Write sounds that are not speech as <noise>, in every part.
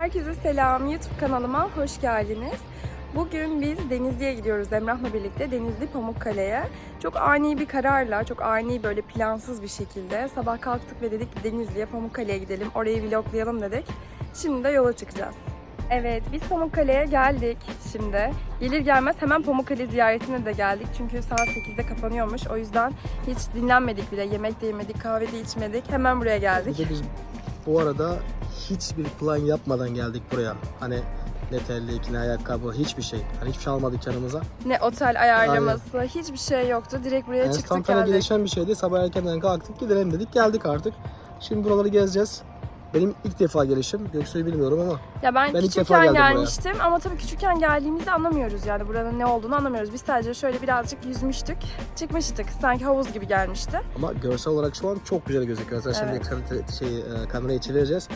Herkese selam. YouTube kanalıma hoş geldiniz. Bugün biz Denizli'ye gidiyoruz Emrah'la birlikte. Denizli Pamukkale'ye. Çok ani bir kararla, çok ani böyle plansız bir şekilde sabah kalktık ve dedik Denizli'ye Pamukkale'ye gidelim. Orayı vloglayalım dedik. Şimdi de yola çıkacağız. Evet, biz Pamukkale'ye geldik şimdi. Gelir gelmez hemen Pamukkale ziyaretine de geldik. Çünkü saat 8'de kapanıyormuş. O yüzden hiç dinlenmedik bile. Yemek de yemedik, kahve de içmedik. Hemen buraya geldik. Bu arada hiçbir plan yapmadan geldik buraya. Hani ne terlik, ne ayakkabı, hiçbir şey. Hani hiçbir şey almadık yanımıza. Ne otel ayarlaması, hiçbir şey yoktu. Direkt buraya Yani çıktık geldik. gelişen bir şeydi. Sabah erkenden kalktık, gidelim dedik. Geldik artık. Şimdi buraları gezeceğiz. Benim ilk defa gelişim. Göksu'yu bilmiyorum ama Ya ben, Ben ilk defa küçükken geldim buraya. gelmiştim ama tabii küçükken geldiğimizde anlamıyoruz yani buranın ne olduğunu anlamıyoruz. Biz sadece şöyle birazcık yüzmüştük, çıkmıştık. Sanki havuz gibi gelmişti. ama görsel olarak şu an çok güzel gözüküyor. Zaten Evet. şimdi şey, e, kamerayı çevireceğiz.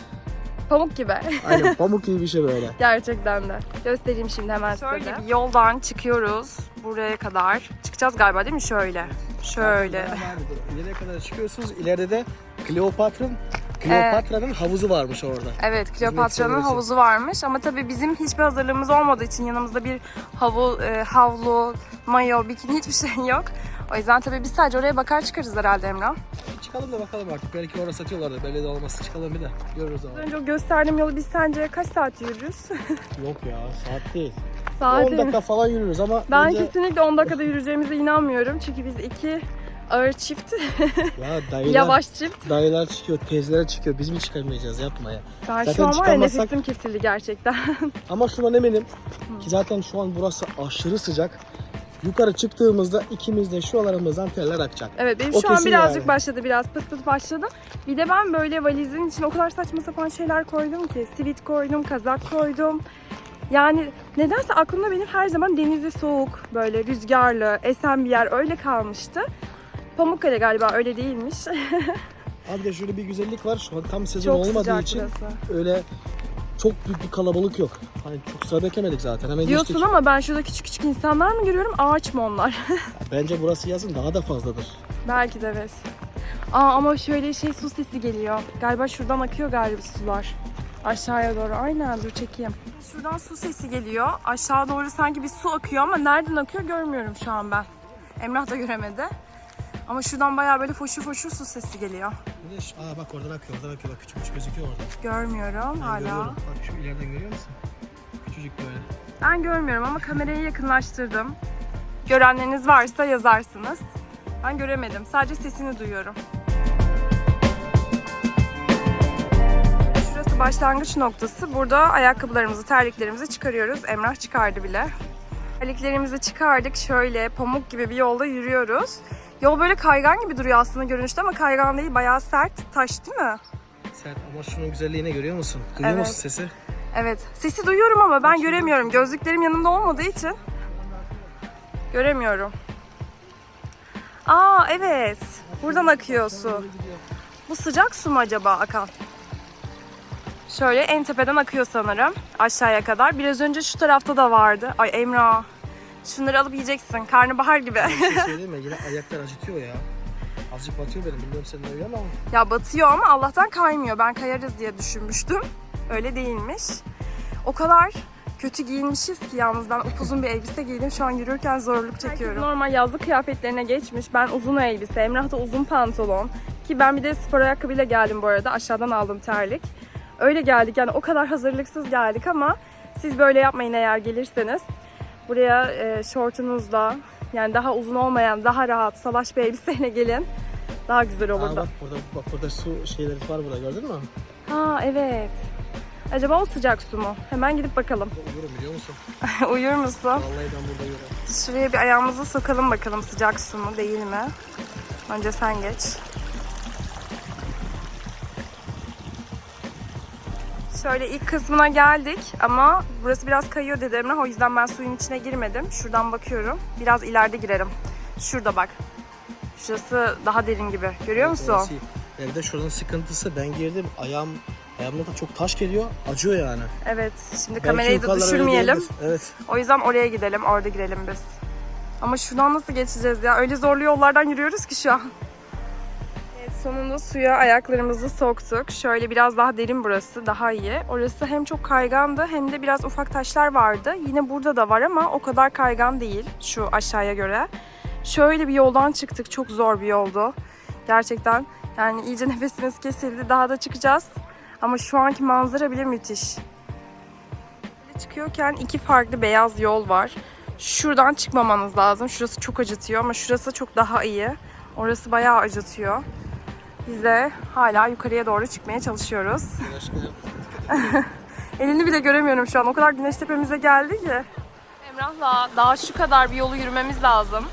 Pamuk gibi. Aynen pamuk gibi bir şey böyle. Gerçekten de. Göstereyim şimdi hemen size Şöyle bir yoldan çıkıyoruz buraya kadar. Çıkacağız galiba değil mi? Şöyle. Şöyle. İleriye kadar çıkıyorsunuz. İleride de Kleopatra'nın Kleopatra'nın havuzu varmış orada. Evet, Kleopatra'nın havuzu varmış ama tabii bizim hiçbir hazırlığımız olmadığı için yanımızda bir havu, e, havlu, mayo, bikini hiçbir şey yok. O yüzden tabii biz sadece oraya bakar çıkarız herhalde Emrah. Çıkalım da bakalım artık. Belki orada satıyorlardır. Belli de olmazsa çıkalım bir de. Görürüz ama. önce o gösterdiğim yolu biz sence kaç saat yürürüz? <laughs> Yok ya saat değil. Saat 10 dakika falan yürürüz ama Ben bence- kesinlikle 10 dakikada yürüyeceğimize inanmıyorum. Çünkü biz iki ağır çift, <laughs> ya dayılar, yavaş çift. dayılar çıkıyor, teyzeler çıkıyor. Biz mi çıkarmayacağız yapma ya. Ben Zaten şu an var ya çıkamazsak- nefesim kesildi gerçekten. <laughs> Ama şundan eminim ki zaten şu an burası aşırı sıcak. Yukarı çıktığımızda ikimiz de şuralarımızdan teller akacak. evet benim O şu an kesin birazcık yani. başladı biraz pıt pıt başladı. Bir de ben böyle valizin içine o kadar saçma sapan şeyler koydum ki. Sivit koydum, kazak koydum. Yani nedense aklımda benim her zaman denizi soğuk, böyle rüzgarlı, esen bir yer öyle kalmıştı. Pamukkale galiba öyle değilmiş. <laughs> Abi de şöyle bir güzellik var. Şu an tam sezon Çok olmadığı sıcak için burası. öyle çok büyük bir kalabalık yok. Hani çok sıra beklemedik zaten. Hemen Diyorsun geçtik. ama ben şurada küçük küçük insanlar mı görüyorum? Ağaç mı onlar? <laughs> Bence burası yazın daha da fazladır. Belki de evet. Aa ama şöyle şey su sesi geliyor. Galiba şuradan akıyor galiba sular. Aşağıya doğru. Aynen dur çekeyim. Şuradan su sesi geliyor. Aşağı doğru sanki bir su akıyor ama nereden akıyor görmüyorum şu an ben. Emrah da göremedi. Ama şuradan bayağı böyle foşur foşur su sesi geliyor. Bir de şu- aa bak oradan akıyor, oradan akıyor. Bak küçük küçük gözüküyor orada. Görmüyorum Ben hala. görüyorum. Bak şu ileriden görüyor musun? Küçücük böyle. Ben görmüyorum ama kamerayı yakınlaştırdım. Görenleriniz varsa yazarsınız. Ben göremedim. Sadece sesini duyuyorum. Şurası başlangıç noktası. Burada ayakkabılarımızı, terliklerimizi çıkarıyoruz. Emrah çıkardı bile. Terliklerimizi çıkardık. Şöyle pamuk gibi bir yolda yürüyoruz. Yol böyle kaygan gibi duruyor aslında görünüşte ama kaygan değil. Bayağı sert. Taş değil mi? Sert ama şunun güzelliğini görüyor musun? Duyuyor Evet. musun sesi? Evet. Sesi duyuyorum ama ben göremiyorum. Gözlüklerim yanımda olmadığı için göremiyorum. Aa evet. Buradan akıyor su. Bu sıcak su mu acaba akan? Şöyle en tepeden akıyor sanırım. Aşağıya kadar. Biraz önce şu tarafta da vardı. Ay Emrah. Şunları alıp yiyeceksin. Karnabahar gibi. Bir şey <laughs> söyleyeyim mi? Yine ayaklar acıtıyor ya. Azıcık batıyor benim. Bilmiyorum senin öyle ama. Ya batıyor ama Allah'tan kaymıyor. Ben kayarız diye düşünmüştüm. Öyle değilmiş. O kadar kötü giyinmişiz ki yalnız ben upuzun bir elbise giydim. Şu an yürürken zorluk çekiyorum. normal yazlık kıyafetlerine geçmiş. Ben uzun elbise, Emrah da uzun pantolon. Ki ben bir de spor ayakkabıyla geldim bu arada. Aşağıdan aldım terlik. Öyle geldik yani o kadar hazırlıksız geldik ama siz böyle yapmayın eğer gelirseniz. Buraya e, şortunuzla yani daha uzun olmayan, daha rahat salaş bir elbiseyle gelin. Daha güzel olur Aa da. bak burada, bak burada su şeyleri var burada gördün mü? Ha evet. Acaba o sıcak su mu? Hemen gidip bakalım. Uyurum biliyor musun? <laughs> Uyur musun? Vallahi ben burada uyurum. Şuraya bir ayağımızı sokalım bakalım sıcak su mu değil mi? Önce sen geç. Şöyle ilk kısmına geldik ama burası biraz kayıyor dedi Emrah. O yüzden ben suyun içine girmedim. Şuradan bakıyorum. Biraz ileride girerim. Şurada bak. Şurası daha derin gibi. Görüyor musun? Orası iyi. Evde şuranın sıkıntısı ben girdim ayağım ayağımda da çok taş geliyor acıyor yani. Evet. Şimdi Belki kamerayı da öyle düşürmeyelim. değildir. Evet. O yüzden oraya gidelim, orada girelim biz. Ama şuradan nasıl geçeceğiz ya? Öyle zorlu yollardan yürüyoruz ki şu an. Sonunda suya ayaklarımızı soktuk. Şöyle biraz daha derin burası, daha iyi. Orası hem çok kaygandı hem de biraz ufak taşlar vardı. Yine burada da var ama o kadar kaygan değil şu aşağıya göre. Şöyle bir yoldan çıktık. Çok zor bir yoldu. Gerçekten yani iyice <laughs> nefesimiz kesildi. Daha da çıkacağız. Ama şu anki manzara bile müthiş. Böyle çıkıyorken iki farklı beyaz yol var. Şuradan çıkmamanız lazım. Şurası çok acıtıyor ama şurası çok daha iyi. Orası bayağı acıtıyor. Biz de hala yukarıya doğru çıkmaya çalışıyoruz. <laughs> Elini bile göremiyorum şu an. O kadar güneş tepemize geldi ki. Emrah'la daha şu kadar bir yolu yürümemiz lazım.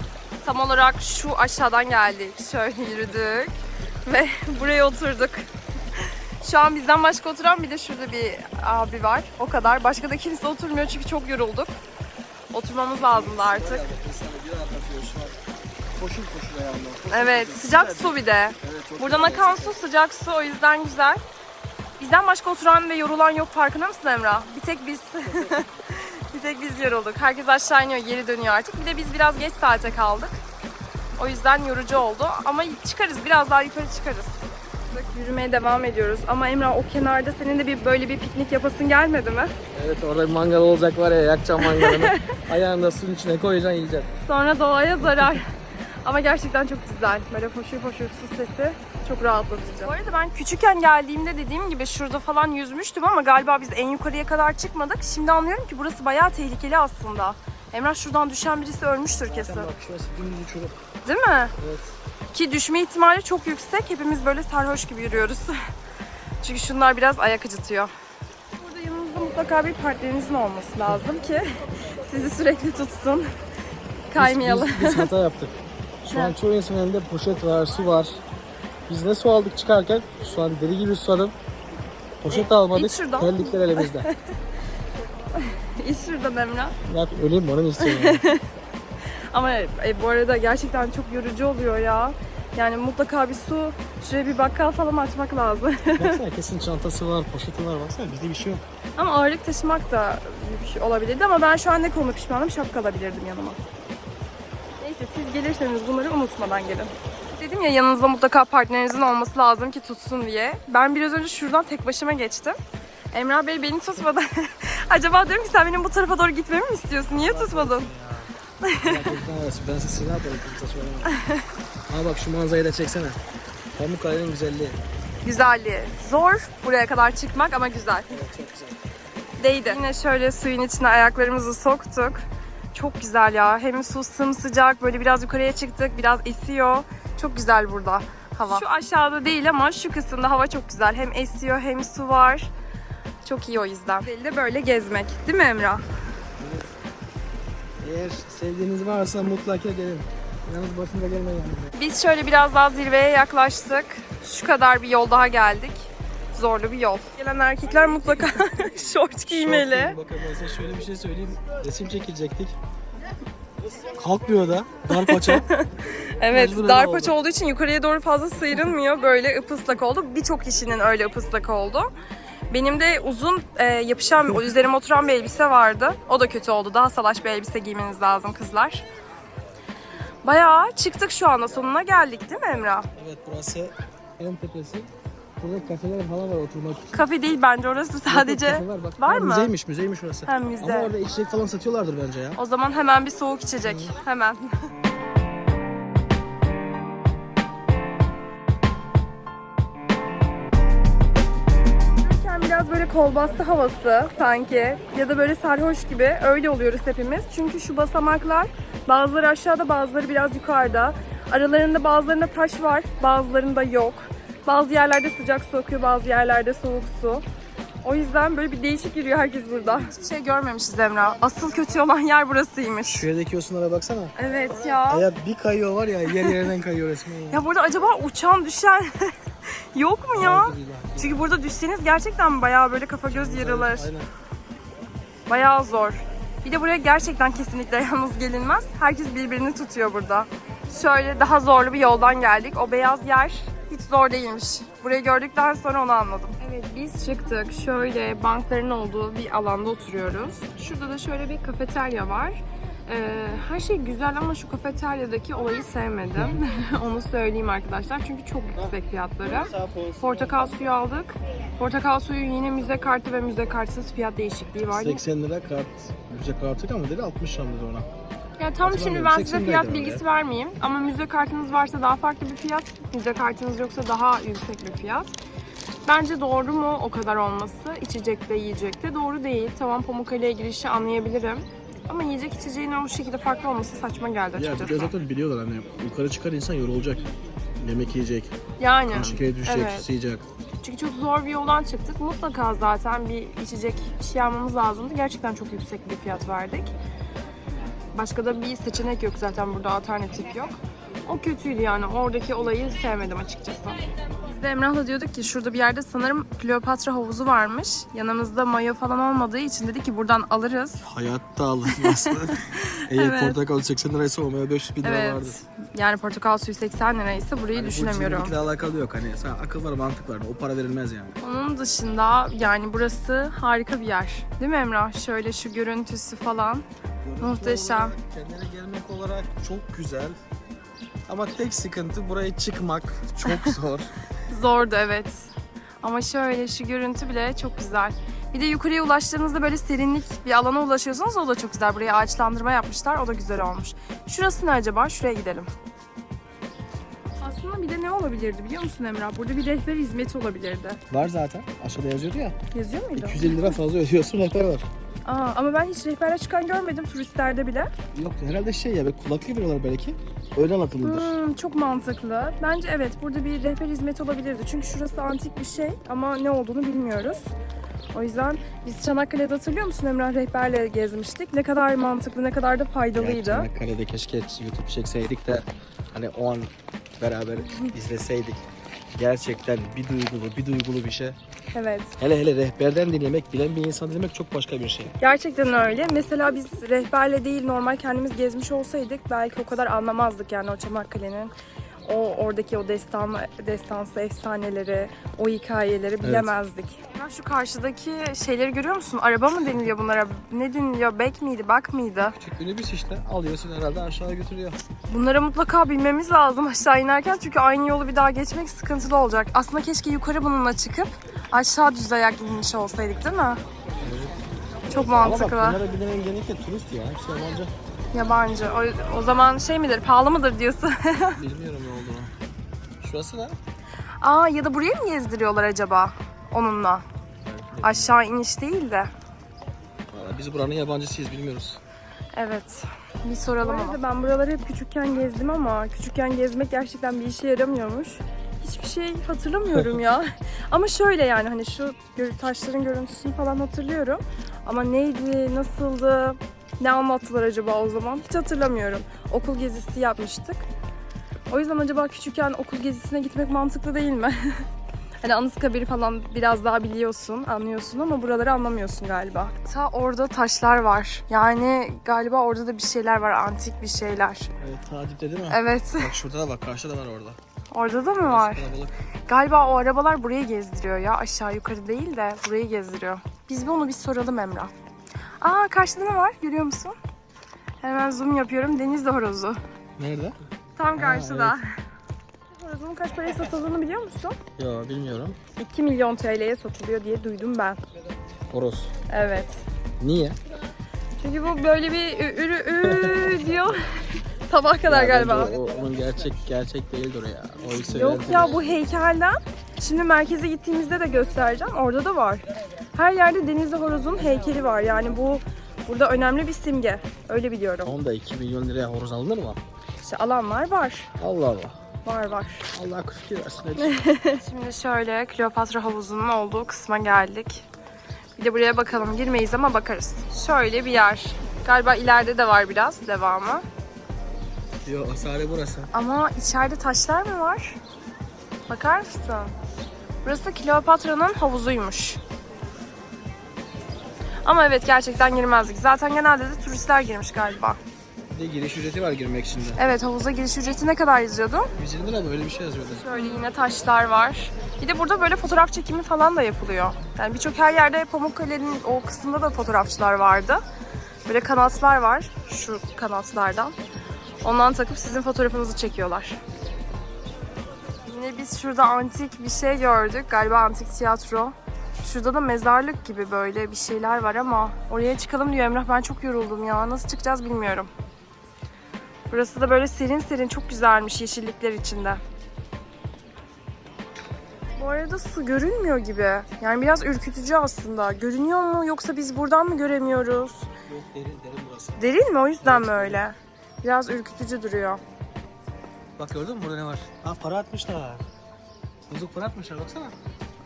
Tam olarak şu aşağıdan geldik. Şöyle yürüdük ve <laughs> buraya oturduk. Şu an bizden başka oturan bir de şurada bir abi var. O kadar. Başka da kimse oturmuyor çünkü çok yorulduk. Oturmamız lazımdı artık. Koşur ayağımdan. Evet, sıcak su bir de. Evet, çok Buradan akan su sıcak su o yüzden güzel. Bizden başka oturan ve yorulan yok farkında mısın Emrah? Bir tek biz. <laughs> bir tek biz yorulduk. Herkes aşağı iniyor, geri dönüyor artık. Bir de biz biraz geç saate kaldık. O yüzden yorucu oldu. Ama çıkarız, biraz daha yukarı çıkarız. Yürümeye devam ediyoruz. Ama Emrah o kenarda senin de bir böyle bir piknik yapasın gelmedi mi? Evet orada bir mangal olacak var ya yakacağım mangalını. <laughs> Ayağını da suyun içine koyacaksın yiyeceksin. Sonra doğaya zarar. Ama gerçekten çok güzel. Böyle foşur foşur su sesi çok rahatlatıcı. Bu arada ben küçükken geldiğimde dediğim gibi şurada falan yüzmüştüm ama galiba biz en yukarıya kadar çıkmadık. Şimdi anlıyorum ki burası bayağı tehlikeli aslında. Emrah şuradan düşen birisi ölmüştür kesin. Bak şurası dümdüz uçurum. Değil mi? Evet. Ki düşme ihtimali çok yüksek. Hepimiz böyle sarhoş gibi yürüyoruz. <laughs> Çünkü şunlar biraz ayak acıtıyor. Burada yanınızda mutlaka bir partnerinizin olması lazım ki <laughs> sizi sürekli tutsun. Kaymayalım. Biz, biz, biz hata yaptık. Şu an çoğu insanın elinde poşet var, su var. Biz ne su aldık çıkarken şu an deli gibi susadım. Poşet almadık, şuradan. terlikler elimizde. <laughs> İç şuradan Emrah. yapayım, öleyim mi onu mu istiyorum? <laughs> Ama e, bu arada gerçekten çok yorucu oluyor ya. Yani mutlaka bir su, şuraya bir bakkal falan açmak lazım. <laughs> Baksana kesin çantası var, poşeti var. Baksana bizde bir şey yok. ama ağırlık taşımak da yük olabilirdi ama ben şu an ne konuda pişmanım şapka alabilirdim yanıma. Neyse siz gelirseniz bunları unutmadan gelin. Dedim ya yanınızda mutlaka partnerinizin olması lazım ki tutsun diye. Ben biraz önce şuradan tek başıma geçtim. Emrah Bey beni tutmadı. <laughs> Acaba diyorum ki sen benim bu tarafa doğru gitmemi mi istiyorsun? Niye tutmadın? Ben size silah atarım. Ama <laughs> bak şu manzarayı da çeksene. Pamukkale'nin güzelliği. Güzelliği. Zor buraya kadar çıkmak ama güzel. Evet çok güzel. Değdi. Yine şöyle suyun içine ayaklarımızı soktuk. Çok güzel ya. Hem su sımsıcak, böyle biraz yukarıya çıktık, biraz esiyor. Çok güzel burada hava. Şu aşağıda değil ama şu kısımda hava çok güzel. Hem esiyor hem su var. Çok iyi o yüzden. De böyle gezmek. Değil mi Emrah? Eğer sevdiğiniz varsa mutlaka gelin. Yalnız başınıza gelmeyin. yani. Biz şöyle biraz daha zirveye yaklaştık. Şu kadar bir yol daha geldik. Zorlu bir yol. Gelen erkekler mutlaka <laughs> şort giymeli. Bakın ben size şöyle bir şey söyleyeyim. Resim çekilecektik. Kalkmıyor da. Dar paça. <laughs> Evet, Mecburen dar oldu. paça olduğu için yukarıya doğru fazla sıyrılmıyor. Böyle ıpıslak oldu. Birçok kişinin öyle ıpıslak oldu. Benim de uzun e, yapışan, o üzerime oturan bir elbise vardı. O da kötü oldu. Daha salaş bir elbise giymeniz lazım kızlar. Bayağı çıktık şu anda. Sonuna geldik değil mi Emrah? evet burası en tepesi. Burada kafeler falan var oturmak için. Kafe değil bence orası sadece. Kafe var, bak. Var mı? Müzeymiş, müzeymiş orası. Hem müze. Ama orada içecek falan satıyorlardır bence ya. O zaman hemen bir soğuk içecek. Hemen. Yürürken biraz böyle kol bastı havası sanki ya da böyle sarhoş gibi öyle oluyoruz hepimiz. Çünkü şu basamaklar bazıları aşağıda bazıları biraz yukarıda. Aralarında bazılarında taş var bazılarında yok. Bazı yerlerde sıcak su akıyor bazı yerlerde soğuk su. O yüzden böyle bir değişik yürüyor herkes burada. Hiçbir şey görmemişiz Emrah. Asıl kötü olan yer burasıymış. Şu yerdeki yosunlara baksana. Evet ya. Ayak bir kayıyor var ya yer yerinden kayıyor resmen. Ya. Ya burada acaba uçan düşen <laughs> yok mu ya? Çünkü burada düşseniz gerçekten bayağı böyle kafa göz yarılır. Aynen. Bayağı zor. Bir de buraya gerçekten kesinlikle <laughs> yalnız gelinmez. Herkes birbirini tutuyor burada. Şöyle daha zorlu bir yoldan geldik. O beyaz yer zor değilmiş. Burayı gördükten sonra onu anladım. Evet biz çıktık. Şöyle bankların olduğu bir alanda oturuyoruz. Şurada da şöyle bir kafeterya var. Ee, her şey güzel ama şu kafeteryadaki olayı sevmedim. <laughs> Onu söyleyeyim arkadaşlar. Çünkü çok yüksek fiyatları. Portakal suyu aldık. Portakal suyu yine müze kartı ve müze kartsız fiyat değişikliği var. 80 lira kart, müze kartıyla ama dedi 60 lira ona. Ya tam şimdi ben size 80 fiyat bilgisi vermeyeyim. Ama müze kartınız varsa daha farklı bir fiyat. Müze kartınız yoksa daha yüksek bir fiyat. Bence doğru mu o kadar olması? İçecekte, yiyecekte doğru değil. Tamam Pamukkale'ye girişi anlayabilirim. Ama yiyecek içeceğin o şekilde farklı olması saçma geldi Ya bir de açıkçası. zaten biliyorlar hani yukarı çıkar insan yorulacak. Yemek yiyecek, Yani. şekeri düşecek, evet. susayacak. Çünkü çok zor bir yoldan çıktık. Mutlaka zaten bir içecek bir şey almamız lazımdı. Gerçekten çok yüksek bir fiyat verdik. Başka da bir seçenek yok zaten burada alternatif yok. O kötüydü yani. Oradaki olayı sevmedim açıkçası. Biz de Emrah'la diyorduk ki şurada bir yerde sanırım Kleopatra havuzu varmış. Yanımızda mayo falan olmadığı için dedi ki buradan alırız. Hayatta alınmaz. <laughs> Eğer Evet. portakal 80 liraysa olmaya 500 bin lira Evet. vardı. Yani portakal suyu 80 liraysa burayı Hani bu düşünemiyorum. cimrilikle alakalı yok. Hani sen akıl var mantık var. O para verilmez yani. Onun dışında yani burası harika bir yer. Değil mi Emrah? Şöyle şu görüntüsü falan. Muhteşem. Olarak, kendine gelmek olarak çok güzel. Ama tek sıkıntı buraya çıkmak çok <laughs> zor. Zordu evet. Ama şöyle şu görüntü bile çok güzel. Bir de yukarıya ulaştığınızda böyle serinlik bir alana ulaşıyorsunuz. O da çok güzel. Buraya ağaçlandırma yapmışlar. O da güzel olmuş. Şurası ne acaba? Şuraya gidelim. Aslında bir de ne olabilirdi biliyor musun Emrah? Burada bir rehber hizmeti olabilirdi. var zaten. Aşağıda yazıyordu ya. Yazıyor muydu? 250 lira fazla ödüyorsun rehber var. Aa, ama ben hiç rehberle çıkan görmedim turistlerde bile. Yok herhalde şey ya böyle kulaklık veriyorlar belki. Öyle anlatılıdır. Hmm, çok mantıklı. Bence evet burada bir rehber hizmeti olabilirdi. Çünkü şurası antik bir şey ama ne olduğunu bilmiyoruz. O yüzden biz Çanakkale'de hatırlıyor musun Emrah rehberle gezmiştik. Ne kadar mantıklı, ne kadar da faydalıydı. Çanakkale'de keşke YouTube çekseydik de hani o an beraber izleseydik. Gerçekten bir duygulu, bir duygulu bir şey. Evet. Hele hele rehberden dinlemek, bilen bir insan dinlemek çok başka bir şey. Gerçekten öyle. Mesela biz rehberle değil normal kendimiz gezmiş olsaydık belki o kadar anlamazdık yani o Çanakkale'nin o oradaki o destan destansı efsaneleri, o hikayeleri bilemezdik. Ya şu karşıdaki şeyleri görüyor musun? Araba mı deniliyor bunlara? Ne deniliyor? Bek miydi, bak mıydı? Küçük minibüs işte alıyorsun herhalde aşağı götürüyor. Bunlara mutlaka binmemiz lazım aşağı inerken çünkü aynı yolu bir daha geçmek sıkıntılı olacak. Aslında keşke yukarı bununla çıkıp aşağı düz ayak inmiş olsaydık değil mi? Çok Ama bak mantıklı. bunlara binen genellikle turist ya. Hepsi yabancı. Yabancı. O, o zaman şey midir, pahalı mıdır diyorsun? <laughs> Bilmiyorum ne. Şurası ne? Aa ya da buraya mı gezdiriyorlar acaba onunla? Aşağı iniş değil de. Valla Biz buranın yabancısıyız bilmiyoruz. Evet. Bir soralım ama. Ben buraları hep küçükken gezdim ama küçükken gezmek gerçekten bir işe yaramıyormuş. Hiçbir şey hatırlamıyorum ya. <laughs> ama şöyle yani hani şu gör- taşların görüntüsünü falan hatırlıyorum. Ama neydi, nasıldı, ne anlattılar acaba o zaman hiç hatırlamıyorum. Okul gezisi yapmıştık. O yüzden acaba küçükken okul gezisine gitmek mantıklı değil mi? <laughs> Hani Anıtkabir'i falan biraz daha biliyorsun, anlıyorsun ama buraları anlamıyorsun galiba. Ta orada taşlar var. Yani galiba orada da bir şeyler var, antik bir şeyler. Evet Tadip'te değil mi? Evet, Bak şurada da bak karşıda da var orada. orada da mı var? Kalabalık. Galiba o arabalar burayı gezdiriyor ya. Aşağı yukarı değil de burayı gezdiriyor. Biz bir onu bir soralım Emrah. Aa karşıda ne var görüyor musun? Hemen zoom yapıyorum. Denizli horozu. Nerede? Tam karşıda. Horozun kaç paraya satıldığını biliyor musun? Yo bilmiyorum. 2 milyon TL'ye satılıyor diye duydum ben. Horoz. Evet. Niye? Çünkü bu böyle bir ü- ürü ü diyor. <laughs> Sabah kadar Ya galiba. O, onun gerçek gerçek değildir o ya. O ise Yok ya bu heykelden. Şimdi merkeze gittiğimizde de göstereceğim. Orada da var. Her yerde Denizli Horoz'un heykeli var. Yani bu burada önemli bir simge. Öyle biliyorum. Onda 2 milyon liraya horoz alınır mı? İşte alanlar var. Allah Allah. Var var. Allah kuskü versin. <laughs> Şimdi şöyle Kleopatra havuzunun olduğu kısma geldik. Bir de buraya bakalım. Girmeyiz ama bakarız. Şöyle bir yer. Galiba ileride de var biraz devamı. Yo asare burası. Ama içeride taşlar mı var? Bakar mısın? Burası Kleopatra'nın havuzuymuş. Ama evet gerçekten girmezdik. Zaten genelde de turistler girmiş galiba. De giriş ücreti var girmek için de. Evet havuza giriş ücreti ne kadar yazıyordu? 120 lira böyle bir şey yazıyordu. Şöyle yine taşlar var. Bir de burada böyle fotoğraf çekimi falan da yapılıyor. Yani birçok her yerde Pamukkale'nin o kısmında da fotoğrafçılar vardı. Böyle kanatlar var. Şu kanatlardan. Ondan takıp sizin fotoğrafınızı çekiyorlar. Yine biz şurada antik bir şey gördük. Galiba antik tiyatro. Şurada da mezarlık gibi böyle bir şeyler var ama oraya çıkalım diyor Emrah. Ben çok yoruldum ya. Nasıl çıkacağız bilmiyorum. Burası da böyle serin serin çok güzelmiş yeşillikler içinde. Bu arada su görünmüyor gibi. Yani biraz ürkütücü aslında. Görünüyor mu yoksa biz buradan mı göremiyoruz? Yok derin derin burası. Derin mi o yüzden mi öyle? Biraz ürkütücü duruyor. Bak gördün mü burada ne var? Ha para atmışlar. Bozuk para atmışlar baksana.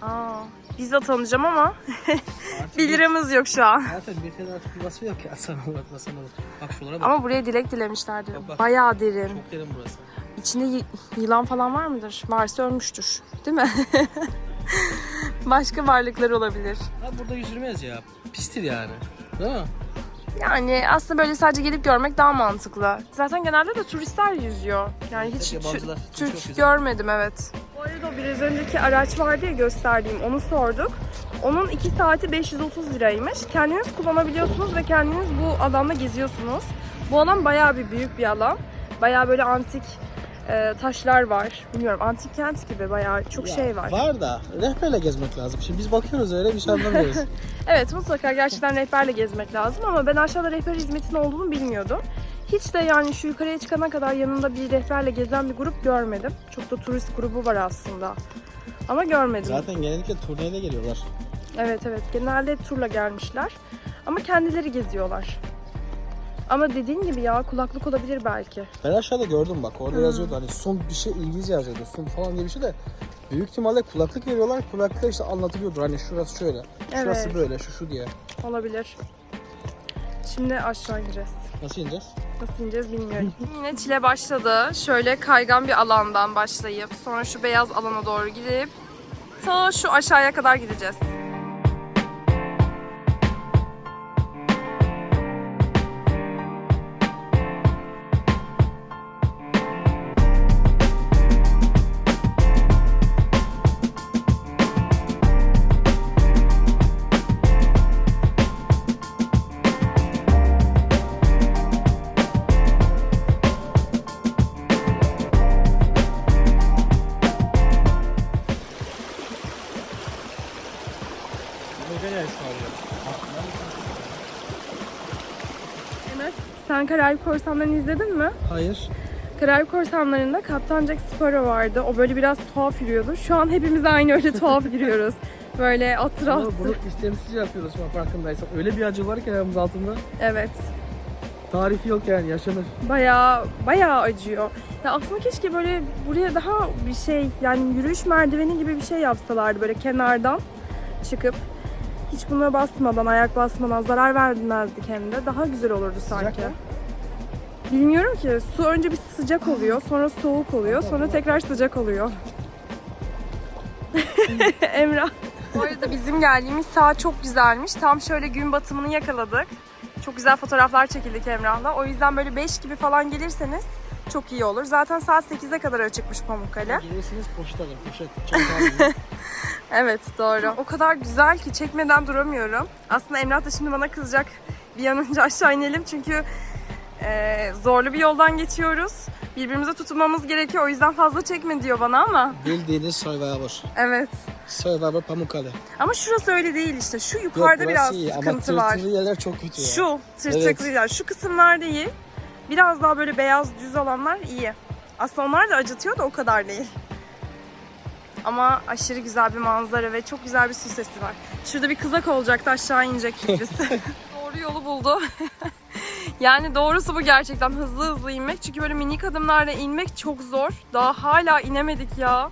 Aa, biz de tanıyacağım ama <laughs> Artık 1 liramız yok şu an. Zaten bir tane artık bir vasfı yok ya. Sana bak basana bak. Bak şuralara bak. Ama buraya dilek dilemişler diyor. Bak, bak. Bayağı derin. Çok derin burası. İçinde y- yılan falan var mıdır? Varsa ölmüştür. Değil mi? <laughs> Başka varlıklar olabilir. Ha burada yüzülmez ya. Pistir yani. Değil mi? Yani aslında böyle sadece gelip görmek daha mantıklı. Zaten genelde de turistler yüzüyor. Yani hiç Tü- Türk görmedim evet. Bu arada o biraz önceki araç vardı ya gösterdiğim onu sorduk. Onun 2 saati 530 liraymış. Kendiniz kullanabiliyorsunuz ve kendiniz bu alanda geziyorsunuz. Bu alan bayağı bir büyük bir alan. Bayağı böyle antik e, taşlar var. Bilmiyorum antik kent gibi bayağı çok Ya, şey var. Var da rehberle gezmek lazım. Şimdi biz bakıyoruz öyle bir şey anlamıyoruz. <laughs> Evet mutlaka gerçekten rehberle gezmek lazım ama ben aşağıda rehber hizmetinin olduğunu bilmiyordum. Hiç de yani şu yukarıya çıkana kadar yanında bir rehberle gezen bir grup görmedim. Çok da turist grubu var aslında. Ama görmedim. Zaten genellikle turneyle geliyorlar. Evet evet genelde hep turla gelmişler. Ama kendileri geziyorlar. Ama dediğin gibi ya kulaklık olabilir belki. Ben aşağıda gördüm bak orada yazıyordu hani son bir şey İngilizce yazıyordu son falan diye bir şey de büyük ihtimalle kulaklık veriyorlar kulaklıkta işte anlatılıyordur hani şurası şöyle şurası Evet. böyle şu şu diye. Olabilir. Şimdi aşağı ineceğiz. Nasıl ineceğiz? Nasıl ineceğiz bilmiyorum. <laughs> Yine çile başladı. Şöyle kaygan bir alandan başlayıp sonra şu beyaz alana doğru gidip ta şu aşağıya kadar gideceğiz. Sen Karayip Korsanları'nı izledin mi? Hayır. Karayip Korsanları'nda Kaptan Jack Sparrow vardı. O böyle biraz tuhaf yürüyordu. Şu an hepimiz aynı öyle tuhaf <laughs> yürüyoruz. Böyle atır Ama attır. bunu istemsizce yapıyoruz şu an farkındaysan. Öyle bir acı var ki ayağımız altında. Evet. Tarifi yok yani yaşanır. Bayağı bayağı acıyor. Ya aslında keşke böyle buraya daha bir şey yani yürüyüş merdiveni gibi bir şey yapsalardı böyle kenardan çıkıp hiç buna basmadan, ayak basmadan zarar vermezdik hem de. Daha güzel olurdu sanki. Sıcak mı? Bilmiyorum ki. Su önce bir sıcak oluyor, sonra soğuk oluyor, sonra tekrar sıcak oluyor. <laughs> Emrah. Bu arada bizim geldiğimiz saat çok güzelmiş. Tam şöyle gün batımını yakaladık. Çok güzel fotoğraflar çekildik Emrah'la. O yüzden böyle 5 gibi falan gelirseniz çok iyi olur. Zaten saat 8'e kadar açıkmış Pamukkale. Gelirsiniz poşet alın poşet. Çanta alın. Evet doğru. O kadar güzel ki çekmeden duramıyorum. Aslında Emrah da şimdi bana kızacak. Bir an önce aşağı inelim çünkü e, zorlu bir yoldan geçiyoruz. Birbirimize tutunmamız gerekiyor. O yüzden fazla çekme diyor bana ama. Bildiğiniz Survivor. Evet. Survivor Pamukkale. Ama şurası öyle değil işte. Şu Yok yukarıda burası biraz iyi ama sıkıntı var. tırtılı yerler çok kötü ya. Şu tırtıklı Evet. yer. Şu kısımlar değil. Biraz daha böyle beyaz düz olanlar iyi. Aslında onlar da acıtıyor da o kadar değil. Ama aşırı güzel bir manzara ve çok güzel bir su sesi var. Şurada bir kızak olacaktı aşağı inecektik biz. <laughs> Doğru yolu buldu. <laughs> yani doğrusu bu gerçekten hızlı hızlı inmek. Çünkü böyle minik adımlarla inmek çok zor. Daha hala inemedik ya.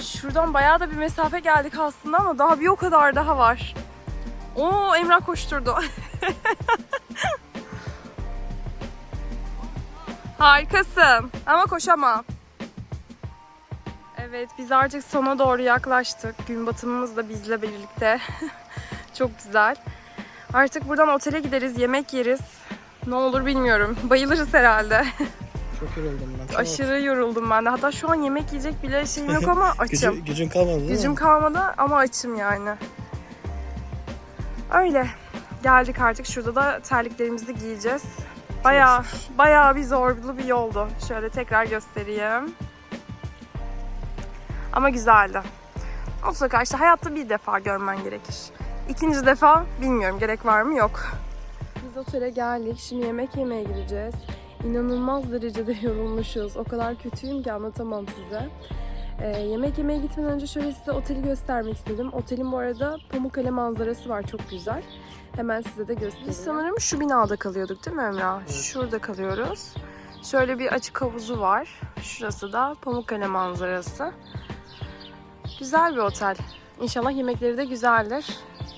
Şuradan bayağı da bir mesafe geldik aslında ama daha bir o kadar daha var. Oo Emrah koşturdu. <laughs> Harikasın. Ama koşamam. Evet biz artık sona doğru yaklaştık. Gün batımımız da bizle birlikte. <laughs> Çok güzel. Artık buradan otele gideriz, yemek yeriz. Ne olur bilmiyorum. Bayılırız herhalde. Çok yoruldum ben. Çok- Aşırı yoruldum ben de. Hatta şu an yemek yiyecek bile şeyim yok ama <laughs> açım. Gücün, gücün kalmadı değil Gücüm mi? kalmadı ama açım yani. Öyle. Geldik artık. Şurada da terliklerimizi giyeceğiz. Bayağı bayağı bir zorlu bir yoldu. Şöyle tekrar göstereyim. Ama güzeldi. Mutlaka işte hayatta bir defa görmen gerekir. İkinci defa bilmiyorum gerek var mı yok. Biz otele geldik. Şimdi yemek yemeye gideceğiz. İnanılmaz derecede <laughs> yorulmuşuz. O kadar kötüyüm ki anlatamam size. Ee, yemek yemeye gitmeden önce şöyle size oteli göstermek istedim. Otelin bu arada Pamukkale manzarası var çok güzel. Hemen size de göstereyim. Biz sanırım şu binada kalıyorduk değil mi Emrah? Şurada kalıyoruz. Şöyle bir açık havuzu var. Şurası da Pamukkale manzarası. Güzel bir otel. İnşallah yemekleri de güzeldir.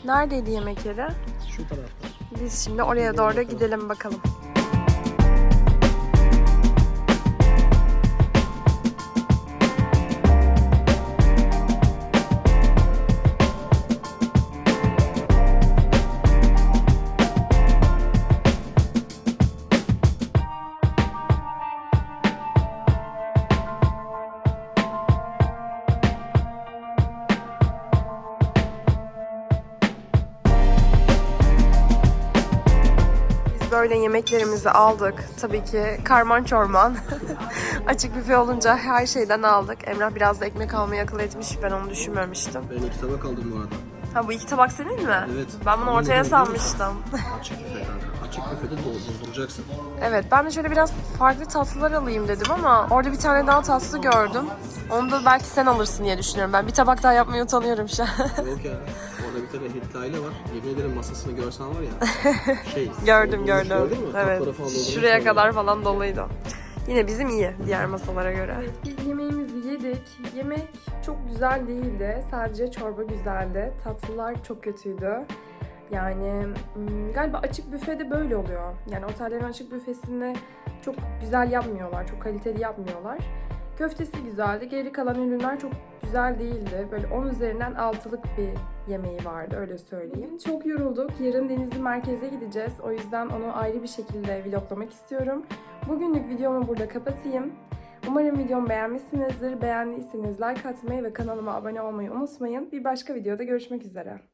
Neredeydi yemek yeri? Şu tarafta. Biz şimdi oraya doğru gidelim bakalım. Böyle yemeklerimizi aldık. Tabii ki karman çorman. <laughs> Açık büfe olunca her şeyden aldık. Emrah biraz da ekmek almayı akıl etmiş. Ben onu düşünmemiştim. Ben iki tabak aldım bu arada. Ha bu iki tabak senin mi? Evet. Ben bunu Ama ortaya musun? sanmıştım. <laughs> Açık büfe kanka. Açık büfede dolduracaksın. Evet ben de şöyle biraz farklı tatlılar alayım dedim ama orada bir tane daha tatlı gördüm. Onu da belki sen alırsın diye düşünüyorum. Ben bir tabak daha yapmayı utanıyorum şu an. Yok ya. <laughs> Tane Hintli aile var. Yemin ederim masasını görsen var ya. <laughs> Şey. gördüm gördüm. Gördün mü? Evet. Falan Şuraya orada. kadar falan doluydu. Yine bizim iyi diğer masalara göre. Evet, biz yemeğimizi yedik. Yemek çok güzel değildi. Sadece çorba güzeldi. Tatlılar çok kötüydü. Yani hmm, galiba açık büfede böyle oluyor. Yani otellerin açık büfesinde çok güzel yapmıyorlar. Çok kaliteli yapmıyorlar. Köftesi güzeldi. Geri kalan ürünler çok güzel değildi. Böyle 10 üzerinden 6'lık bir yemeği vardı öyle söyleyeyim. Çok yorulduk. Yarın Denizli merkeze gideceğiz. O yüzden onu ayrı bir şekilde vloglamak istiyorum. Bugünlük videomu burada kapatayım. Umarım videomu beğenmişsinizdir. Beğendiyseniz like atmayı ve kanalıma abone olmayı unutmayın. Bir başka videoda görüşmek üzere.